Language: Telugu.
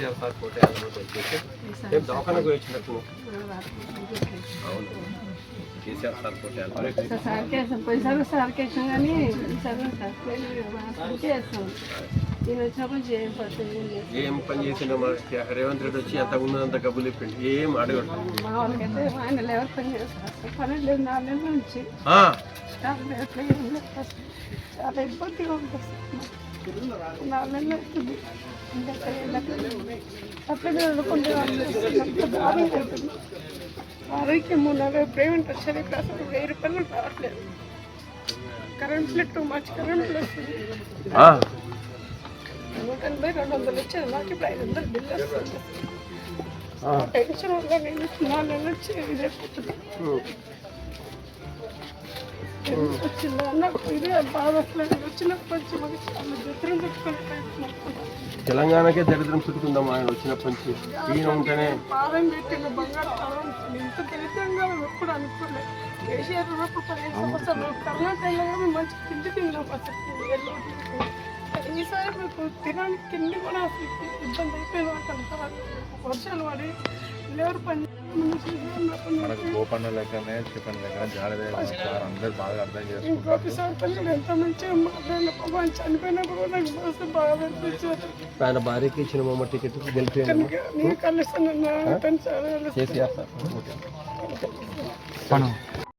కేసీఆర్ సార్ కోటే వచ్చేసి రేపు దవాఖానకు వచ్చినట్టు అవును. కేసీఆర్ సార్ కోటే సార్కే వేస్తాం పోయినసారి సార్కే వేసాం కానీ ఈసారి నేను వచ్చినప్పుడు ఏం పని చేసిండో మన రేవంత్ రెడ్డి వచ్చి అంత ఉన్నదంత గబ్బులు ఇప్పిండి ఏం అడగడు మా వాళ్ళకైతే ఆయన ఎవరు పని చేస్తారు పని లేదు నాలుగు నెలల నుంచి. చాలా ఇబ్బందిగా ఉంటుంది. నాలుగు అవుతుంది అట్లనే అనుకుంటే ఆరోగ్యం నలభై పేమెంట్ వచ్చేది ఇప్పుడు అసలు వెయ్యి రూపాయలు రావట్లేదు current bill too much current వస్తుంది నూట ఎనభై రెండు వందలు వచ్చేది నాకు ఇప్పుడు ఐదు వందలు బిల్లు వస్తుంది టెన్షన్ వల్ల నేను నాలుగు వచ్చి ఇదే తెలంగాణకే దరిద్రం చుట్టుకుందాం ఆయన వచ్చినప్పటి నుంచి. ఈయన ఉంటేనే పాదం కర్ణాటకలో మంచి తిండి తిన్నాం అసలు. మీకు తినడానికి తిండి కూడా అసలు ఇబ్బంది అయిపోయింది అంటారు వర్షాలు పడి లేవరు పని మనకు గోపన్న లెక్కనే సార్ అందరు బాగా అర్థం చేసుకుంటారు. ఎంత మంచిగా మాట్లాడిన పాపం చనిపోయినప్పుడు కూడా నాకు మనసు బాగా ఆయన భార్యకి ఇచ్చిన మమ్మ టికెట్ గెలిపోయింది కనుక నేను కలిస్తాను చాలా కేసీఆర్ సార్ పను.